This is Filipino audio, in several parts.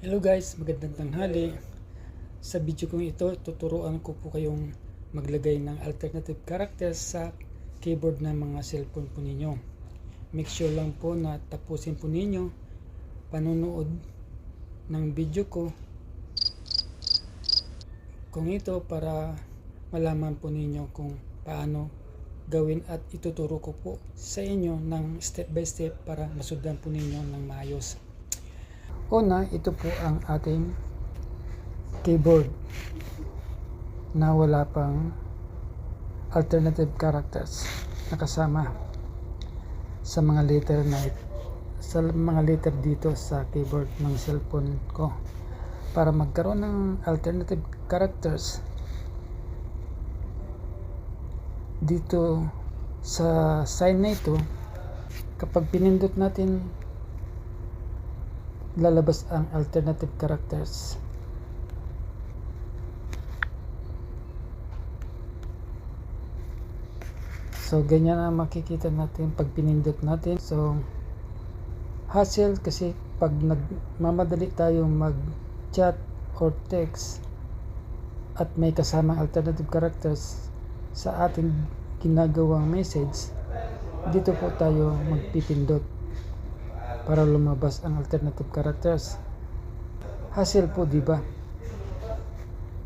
Hello guys, magandang tanghali. Sa video kong ito, tuturuan ko po kayong maglagay ng alternative characters sa keyboard ng mga cellphone po ninyo. Make sure lang po na tapusin po ninyo panonood ng video ko kung ito para malaman po ninyo kung paano gawin at ituturo ko po sa inyo ng step by step para masundan po ninyo ng maayos. Una, ito po ang ating keyboard na wala pang alternative characters na kasama sa mga letter na sa mga letter dito sa keyboard ng cellphone ko. Para magkaroon ng alternative characters dito sa sign na ito kapag pinindot natin lalabas ang alternative characters. So, ganyan ang makikita natin pag pinindot natin. So, hassle kasi pag nagmamadali tayo mag-chat or text at may kasamang alternative characters sa ating ginagawang message, dito po tayo magpipindot para lumabas ang alternative characters. Hassle po, di ba?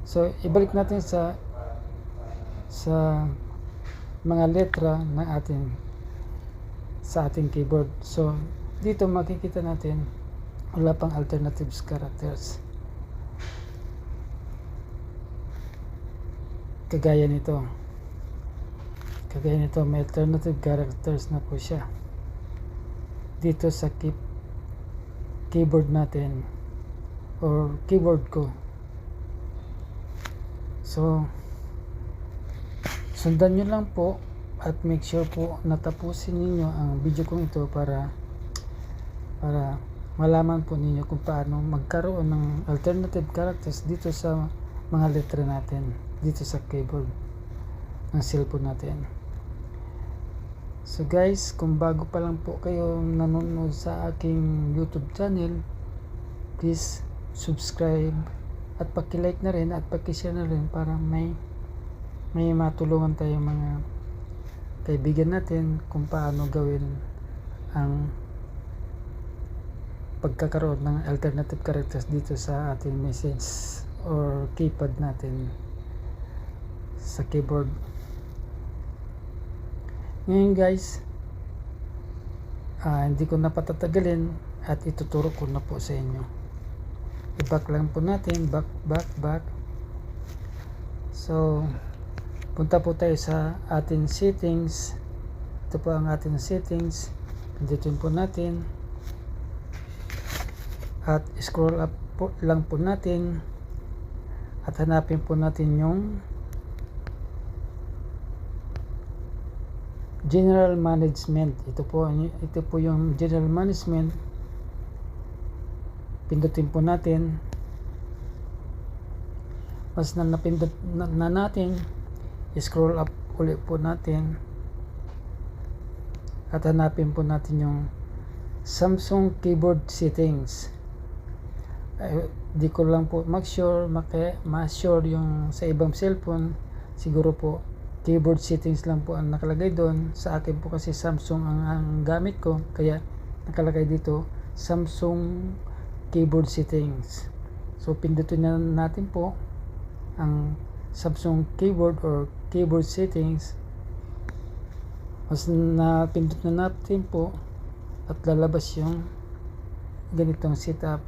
So, ibalik natin sa sa mga letra ng ating sa ating keyboard. So, dito makikita natin wala pang alternatives characters. Kagaya nito. Kagaya nito, may alternative characters na po siya dito sa key, keyboard natin or keyboard ko. So sundan nyo lang po at make sure po natapusin ninyo ang video kong ito para para malaman po ninyo kung paano magkaroon ng alternative characters dito sa mga letra natin dito sa keyboard ng cellphone natin So guys, kung bago pa lang po kayo nanonood sa aking YouTube channel, please subscribe at paki-like na rin at paki-share na rin para may may matulungan tayo mga kaibigan natin kung paano gawin ang pagkakaroon ng alternative characters dito sa ating message or keypad natin sa keyboard. Ngayon guys, ah, hindi ko na patatagalin at ituturo ko na po sa inyo. I-back lang po natin, back, back, back. So, punta po tayo sa ating settings. Ito po ang ating settings. Pindutin po natin. At scroll up po lang po natin. At hanapin po natin yung general management ito po ito po yung general management pindutin po natin mas na napindot na, na natin scroll up ulit po natin at hanapin po natin yung Samsung keyboard settings eh, di ko lang po make sure ma-sure yung sa ibang cellphone siguro po keyboard settings lang po ang nakalagay doon. Sa akin po kasi Samsung ang, ang gamit ko. Kaya nakalagay dito Samsung keyboard settings. So pindutin na natin po ang Samsung keyboard or keyboard settings. Mas napindot na natin po at lalabas yung ganitong setup.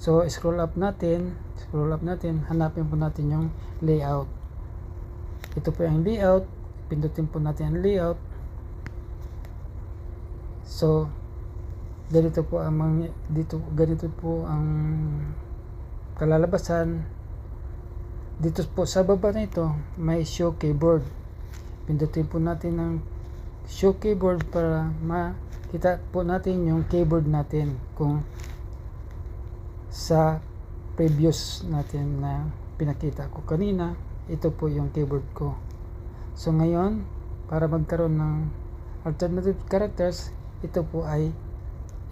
So scroll up natin scroll up natin hanapin po natin yung layout ito po yung layout. Pindutin po natin ang layout. So ganito po ang mga, dito ganito po ang kalalabasan. Dito po sa baba na ito may show keyboard. Pindutin po natin ang show keyboard para makita po natin yung keyboard natin kung sa previous natin na pinakita ko kanina ito po yung keyboard ko. So ngayon para magkaroon ng alternative characters ito po ay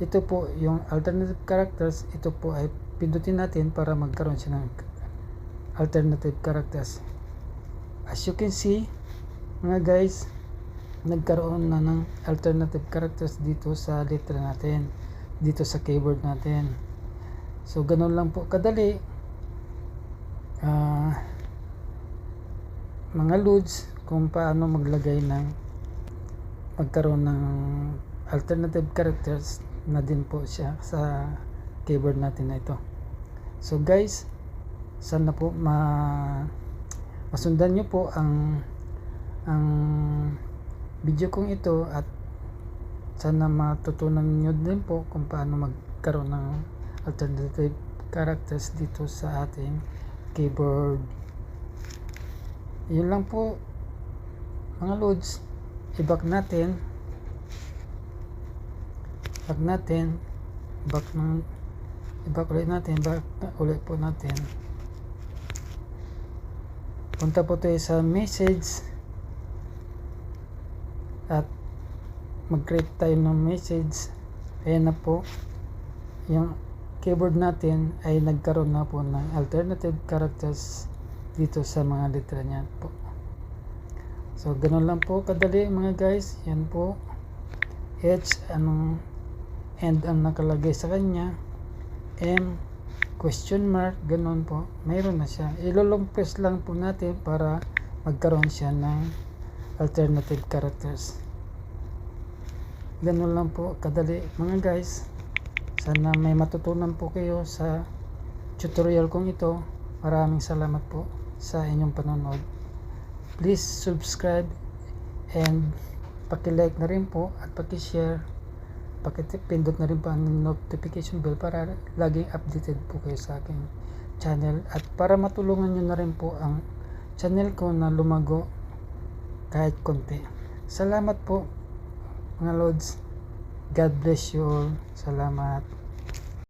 ito po yung alternative characters ito po ay pindutin natin para magkaroon siya ng alternative characters. As you can see mga guys nagkaroon na ng alternative characters dito sa letra natin dito sa keyboard natin. So ganun lang po kadali. Ah, mga loads kung paano maglagay ng magkaroon ng alternative characters na din po siya sa keyboard natin na ito. So guys sana po ma masundan nyo po ang ang video kong ito at sana matutunan nyo din po kung paano magkaroon ng alternative characters dito sa ating keyboard yun lang po mga loads. I-back natin. Back natin. Back ng i-back ulit natin. Back ulit po natin. Punta po tayo sa message. At mag-create tayo ng message. Ayan na po. Yung keyboard natin ay nagkaroon na po ng alternative characters dito sa mga letra niya po. So ganun lang po kadali mga guys. Yan po. H anong and ang nakalagay sa kanya. M question mark ganun po. Mayroon na siya. Ilolong lang po natin para magkaroon siya ng alternative characters. Ganun lang po kadali mga guys. Sana may matutunan po kayo sa tutorial kong ito. Maraming salamat po sa inyong panonood. Please subscribe and paki-like na rin po at paki-share. Pakipindot na rin po ang notification bell para laging updated po kayo sa aking channel. At para matulungan nyo na rin po ang channel ko na lumago kahit konti. Salamat po mga lords God bless you all. Salamat